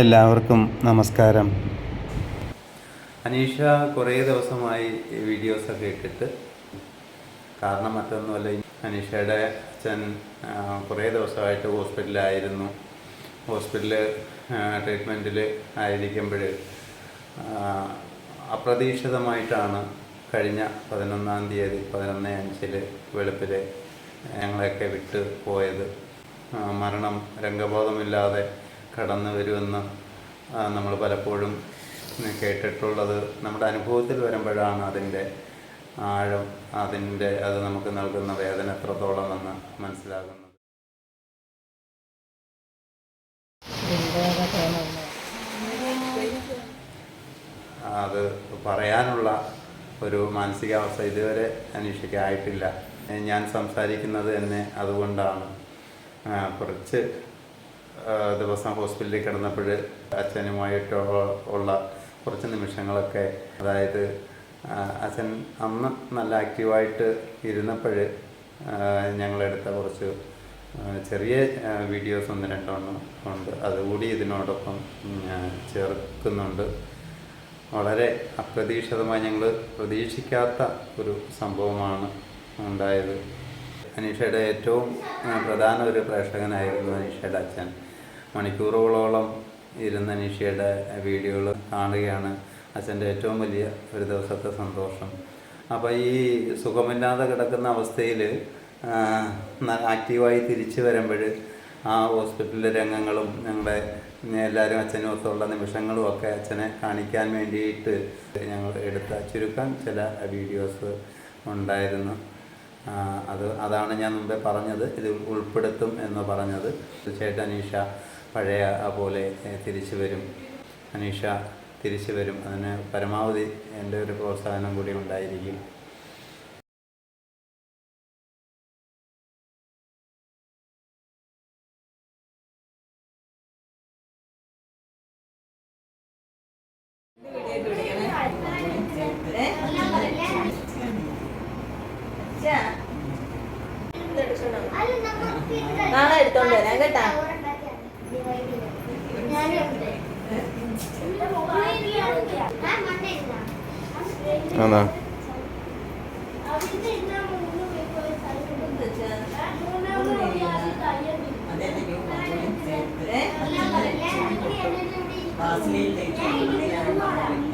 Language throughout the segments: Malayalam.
എല്ലാവർക്കും നമസ്കാരം. അനീഷ കുറേ ദിവസമായി വീഡിയോസൊക്കെ ഇട്ടിട്ട്. കാരണം മറ്റൊന്നുമല്ല അനീഷയുടെ അച്ഛൻ കുറേ ദിവസമായിട്ട് ഹോസ്പിറ്റലിലായിരുന്നു. ഹോസ്പിറ്റലിൽ ട്രീറ്റ്മെന്റിൽ ആയിരിക്കുമ്പോൾ അപ്രതീക്ഷിതമായിട്ടാണ് കഴിഞ്ഞ പതിനൊന്നാം തീയതി പതിനൊന്ന് അഞ്ചിൽ വെളുപ്പിൽ ഞങ്ങളെയൊക്കെ വിട്ട് പോയത്. മരണം രംഗബോധമില്ലാതെ കടന്നു വരുമെന്ന് നമ്മൾ പലപ്പോഴും കേട്ടിട്ടുള്ളത്. നമ്മുടെ അനുഭവത്തിൽ വരുമ്പോഴാണ് അതിന്റെ ആഴം അതിന്റെ അത് നമുക്ക് നൽകുന്ന വേദന എത്രത്തോളം എന്ന് മനസ്സിലാകുന്നത്. അത് പറയാനുള്ള ഒരു മാനസികാവസ്ഥ ഇതുവരെ അന്വേഷിക്കായിട്ടില്ല ഞാൻ സംസാരിക്കുന്നത് തന്നെ അതുകൊണ്ടാണ്. കുറച്ച് ദിവസം ഹോസ്പിറ്റലിൽ കിടന്നപ്പോൾ അച്ഛനുമായിട്ടോ ഉള്ള കുറച്ച് നിമിഷങ്ങളൊക്കെ അതായത് അച്ഛൻ അന്ന് നല്ല ആക്റ്റീവായിട്ട് ഇരുന്നപ്പോൾ ഞങ്ങളെടുത്ത കുറച്ച് ചെറിയ വീഡിയോസ് ഒന്ന് രണ്ടെണ്ണം ഉണ്ട്. അതുകൂടി ഇതിനോടൊപ്പം ചേർക്കുന്നുണ്ട്. വളരെ അപ്രതീക്ഷിതമായി ഞങ്ങൾ പ്രതീക്ഷിക്കാത്ത ഒരു സംഭവമാണ് ഉണ്ടായത്. അനീഷയുടെ ഏറ്റവും പ്രധാന ഒരു പ്രേക്ഷകനായിരുന്നു അനീഷയുടെ അച്ഛൻ. മണിക്കൂറുകളോളം ഇരുന്ന് അനീഷയുടെ വീഡിയോകൾ കാണുകയാണ് അച്ഛന്റെ ഏറ്റവും വലിയ ഒരു ദിവസത്തെ സന്തോഷം. അപ്പോൾ ഈ സുഖമില്ലാതെ കിടക്കുന്ന അവസ്ഥയിൽ ആക്റ്റീവായി തിരിച്ചു വരുമ്പോൾ ആ ഹോസ്പിറ്റലിലെ രംഗങ്ങളും ഞങ്ങളുടെ എല്ലാവരും അച്ഛനും ഒത്തുള്ള നിമിഷങ്ങളും ഒക്കെ അച്ഛനെ കാണിക്കാൻ വേണ്ടിയിട്ട് ഞങ്ങൾ എടുത്ത ചുരുക്കം ചില വീഡിയോസ് ഉണ്ടായിരുന്നു. അത് അതാണ് ഞാൻ മുമ്പേ പറഞ്ഞത്. ഇത് ഉൾപ്പെടുത്തും എന്ന് പറഞ്ഞത്. തീർച്ചയായിട്ടും അനീഷ പഴയ പോലെ തിരിച്ചു വരും. അനീഷ തിരിച്ചു വരും. അതിന് പരമാവധി എന്റെ ഒരു പ്രോത്സാഹനം കൂടി ഉണ്ടായിരിക്കും. നാളെ എടുത്തോണ്ട് വരാം കേട്ടാ. ആണോ കണ്ണു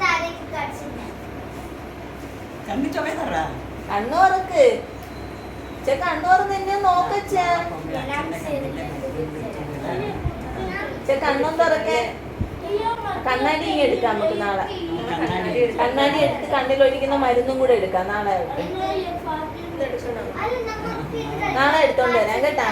കണ്ണു അതോ കണ്ണു തുറക്ക് ചെ കണ്ണു തുറന്ന് എന്നെ നോക്കച്ചാ ചെ കണ്ണും തുറക്കെ. കണ്ണാടി എടുക്കാം നമുക്ക് നാളെ. കണ്ണാടി എടുത്ത് കണ്ണിലൊഴിക്കുന്ന മരുന്നും കൂടെ എടുക്കാം നാളെ. നാളെ എടുത്തോണ്ട് വരാം കേട്ടാ.